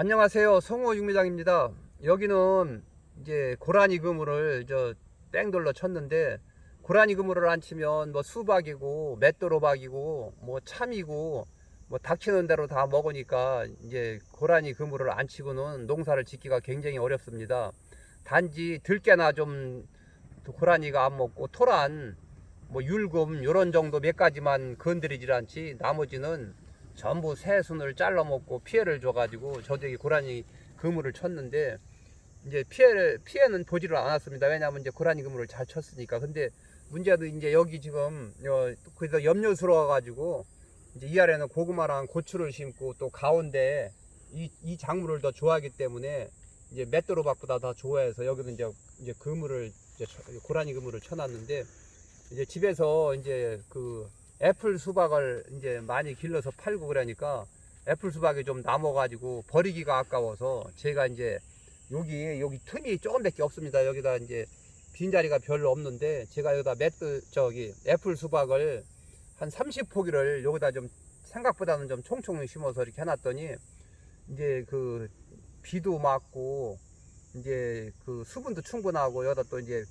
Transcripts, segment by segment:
안녕하세요. 성호 육미장입니다. 여기는 이제 고라니 그물을 저 뺑돌로 쳤는데 고라니 그물을 안 치면 뭐 수박이고 맷도로박이고 뭐 참이고 뭐 닥치는 대로 다 먹으니까 이제 고라니 그물을 안 치고는 농사를 짓기가 굉장히 어렵습니다. 단지 들깨나 좀 고라니가 안 먹고 토란 뭐 율금 요런 정도 몇 가지만 건드리질 않지 나머지는 전부 새순을 잘라 먹고 피해를 줘가지고 저도 이 고라니 그물을 쳤는데 이제 피해를 피해는 보지를 않았습니다. 왜냐하면 이제 고라니 그물을 잘 쳤으니까. 근데 문제도 이제 여기 지금 어, 그래서 염려스러워가지고 이제 이 아래는 고구마랑 고추를 심고 또 가운데 이, 이 작물을 더 좋아하기 때문에 이제 맷도로박보다 더 좋아해서 여기는 이제 이제 그물을 이제 쳐- 고라니 그물을 쳐놨는데 이제 집에서 이제 그 애플 수박을 이제 많이 길러서 팔고 그러니까 애플 수박이 좀 남아가지고 버리기가 아까워서 제가 이제 여기 여기 틈이 조금밖에 없습니다. 여기다 이제 빈 자리가 별로 없는데 제가 여기다 맷드 저기 애플 수박을 한 30포기를 여기다 좀 생각보다는 좀 총총 심어서 이렇게 해놨더니 이제 그 비도 맞고 이제 그 수분도 충분하고 여기다 또 이제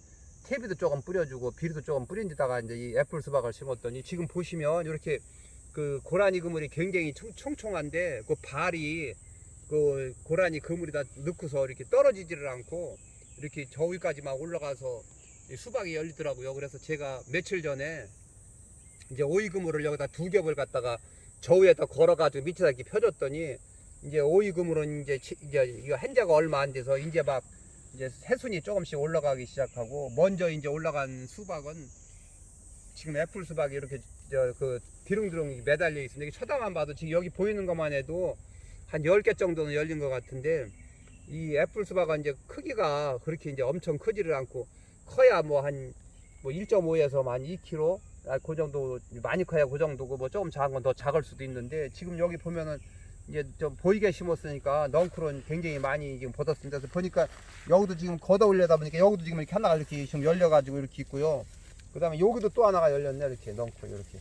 퇴비도 조금 뿌려주고 비료도 조금 뿌린 데다가 이제 이 애플 수박을 심었더니 지금 보시면 이렇게 그 고라니 그물이 굉장히 총, 총총한데 그 발이 그 고라니 그물에다 넣고서 이렇게 떨어지지를 않고 이렇게 저 위까지 막 올라가서 이 수박이 열리더라고요. 그래서 제가 며칠 전에 이제 오이 그물을 여기다 두 겹을 갖다가 저 위에다 걸어가지고 밑에다 이렇게 펴줬더니 이제 오이 그물은 이제 치- 이제 이거 한자가 얼마 안 돼서 이제 막 이제 새순이 조금씩 올라가기 시작하고 먼저 이제 올라간 수박은 지금 애플 수박이 이렇게 저그 디릉디릉 매달려 있습니다. 이게 쳐다만 봐도 지금 여기 보이는 것만 해도 한 10개 정도는 열린 것 같은데 이 애플 수박은 이제 크기가 그렇게 이제 엄청 크지를 않고 커야 뭐 한 뭐 1.5에서 한 2kg 아, 그 정도 많이 커야 그 정도고 뭐 조금 작은 건 더 작을 수도 있는데 지금 여기 보면은 이제 좀 보이게 심었으니까 넝쿨은 굉장히 많이 지금 벗었습니다. 그래서 보니까 여기도 지금 걷어 올려다 보니까 여기도 지금 이렇게 하나가 이렇게 지금 열려가지고 이렇게 있고요. 그 다음에 여기도 또 하나가 열렸네 이렇게 넝쿨 이렇게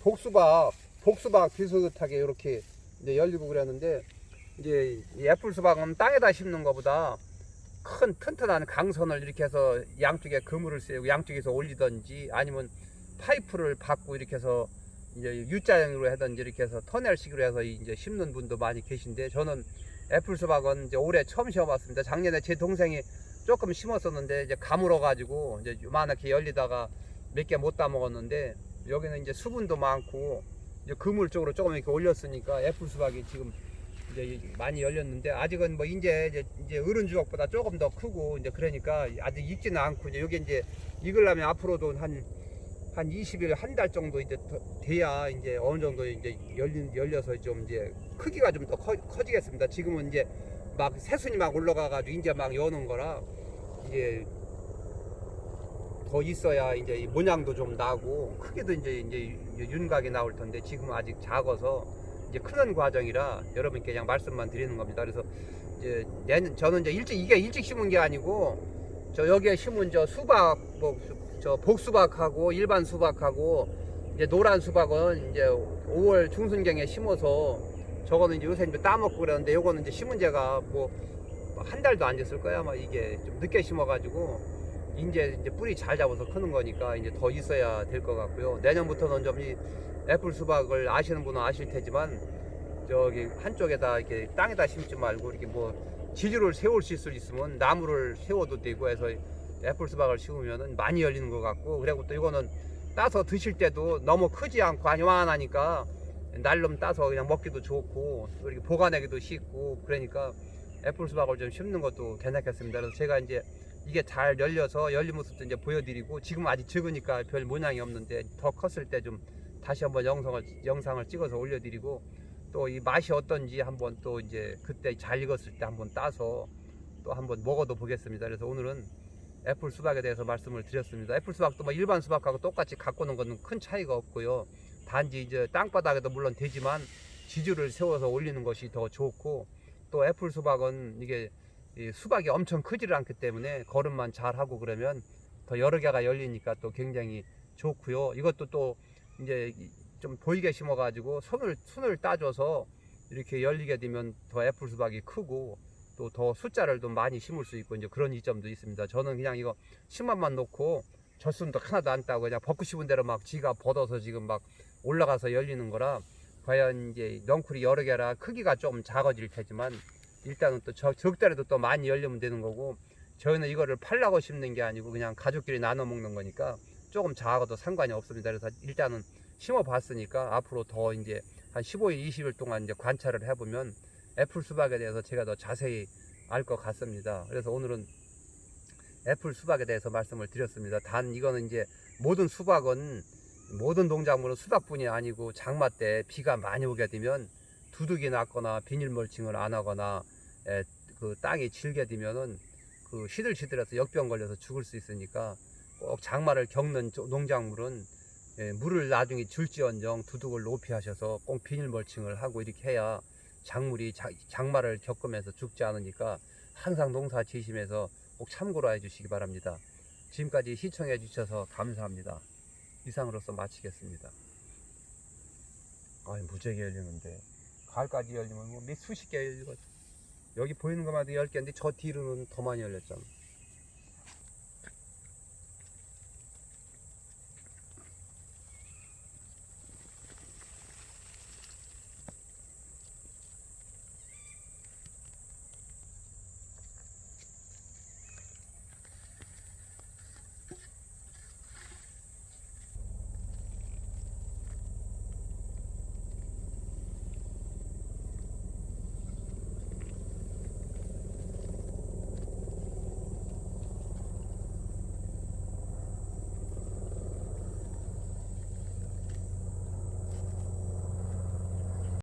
복수박 복수박 비슷하게 이렇게 이제 열리고 그랬는데 이제 이 애플 수박은 땅에다 심는 것보다 큰 튼튼한 강선을 이렇게 해서 양쪽에 그물을 세우고 양쪽에서 올리든지 아니면 파이프를 받고 이렇게 해서 이제 U자형으로 하든지 이렇게 해서 터널식으로 해서 이제 심는 분도 많이 계신데 저는 애플 수박은 이제 올해 처음 심어봤습니다. 작년에 제 동생이 조금 심었었는데 이제 가물어 가지고 이제 요만하게 열리다가 몇 개 못 따먹었는데 여기는 이제 수분도 많고 이제 그물 쪽으로 조금 이렇게 올렸으니까 애플 수박이 지금 이제 많이 열렸는데 아직은 뭐 이제 이제, 이제 어른 주걱보다 조금 더 크고 이제 그러니까 아직 익지는 않고 이제 여기 이제 익으려면 앞으로도 한 한 20일 한 달 정도 이제 더 돼야 이제 어느 정도 이제 열린 열려서 좀 이제 크기가 좀 더 커지겠습니다. 지금은 이제 막 새순이 막 올라가가지고 이제 막 여는 거라 이제 더 있어야 이제 이 모양도 좀 나고 크기도 이제 이제 윤곽이 나올 텐데 지금은 아직 작아서 이제 크는 과정이라 여러분께 그냥 말씀만 드리는 겁니다. 그래서 이제 내년 저는 이제 일찍 이게 일찍 심은 게 아니고 저 여기에 심은 저 수박 뭐저 복수박하고 일반 수박하고 이제 노란 수박은 이제 5월 중순경에 심어서 저거는 이제 요새 이제 따먹고 그러는데 요거는 이제 심은 지가 뭐 한 달도 안 됐을 거야 아마 이게 좀 늦게 심어가지고 이제 이제 뿌리 잘 잡아서 크는 거니까 이제 더 있어야 될 것 같고요. 내년부터는 좀 이 애플 수박을 아시는 분은 아실 테지만 저기 한쪽에다 이렇게 땅에다 심지 말고 이렇게 뭐 지주를 세울 수 있으면 나무를 세워도 되고 해서 애플 수박을 심으면은 많이 열리는 것 같고 그리고 또 이거는 따서 드실 때도 너무 크지 않고 아니만하니까 날름 따서 그냥 먹기도 좋고 또 이렇게 보관하기도 쉽고 그러니까 애플 수박을 좀 심는 것도 괜찮겠습니다. 그래서 제가 이제 이게 잘 열려서 열린 모습도 이제 보여드리고 지금 아직 적으니까 별 모양이 없는데 더 컸을 때 좀 다시 한번 영상을 영상을 찍어서 올려드리고 또 이 맛이 어떤지 한번 또 이제 그때 잘 익었을 때 한번 따서 또 한번 먹어도 보겠습니다. 그래서 오늘은 애플 수박에 대해서 말씀을 드렸습니다. 애플 수박도 뭐 일반 수박하고 똑같이 갖고 오는 것은 큰 차이가 없고요. 단지 이제 땅바닥에도 물론 되지만 지주를 세워서 올리는 것이 더 좋고 또 애플 수박은 이게 이 수박이 엄청 크지를 않기 때문에 걸음만 잘 하고 그러면 더 여러 개가 열리니까 또 굉장히 좋고요. 이것도 또 이제 좀 보이게 심어가지고 손을 손을 따줘서 이렇게 열리게 되면 더 애플 수박이 크고 또 더 숫자를 더 많이 심을 수 있고 이제 그런 이점도 있습니다. 저는 그냥 이거 심만만 놓고 젖순도 하나도 안 따고 그냥 벗고 싶은 대로 막 지가 벗어서 지금 막 올라가서 열리는 거라 과연 이제 넝쿨이 여러 개라 크기가 좀 작아질 테지만 일단은 또 적- 적더라도 또 많이 열리면 되는 거고 저희는 이거를 팔라고 심는 게 아니고 그냥 가족끼리 나눠 먹는 거니까 조금 작아도 상관이 없습니다. 그래서 일단은 심어 봤으니까 앞으로 더 이제 한 15일, 20일 동안 이제 관찰을 해보면 애플 수박에 대해서 제가 더 자세히 알 것 같습니다. 그래서 오늘은 애플 수박에 대해서 말씀을 드렸습니다. 단 이거는 이제 모든 수박은 모든 농작물은 수박뿐이 아니고 장마 때 비가 많이 오게 되면 두둑이 났거나 비닐 멀칭을 안 하거나 에, 그 땅이 질게 되면은 그 시들시들해서 역병 걸려서 죽을 수 있으니까 꼭 장마를 겪는 조- 농작물은 예, 물을 나중에 줄지언정 두둑을 높이 하셔서 꼭 비닐 멀칭을 하고 이렇게 해야 작물이 자- 장마를 겪으면서 죽지 않으니까 항상 농사 지시면서 꼭 참고로 해주시기 바랍니다. 지금까지 시청해 주셔서 감사합니다. 이상으로서 마치겠습니다. 아니 무지하게 열리는데 가을까지 열리면 뭐 몇 수십 개 열리거든. 여기 보이는 것만 해도 10개인데 저 뒤로는 더 많이 열렸잖아.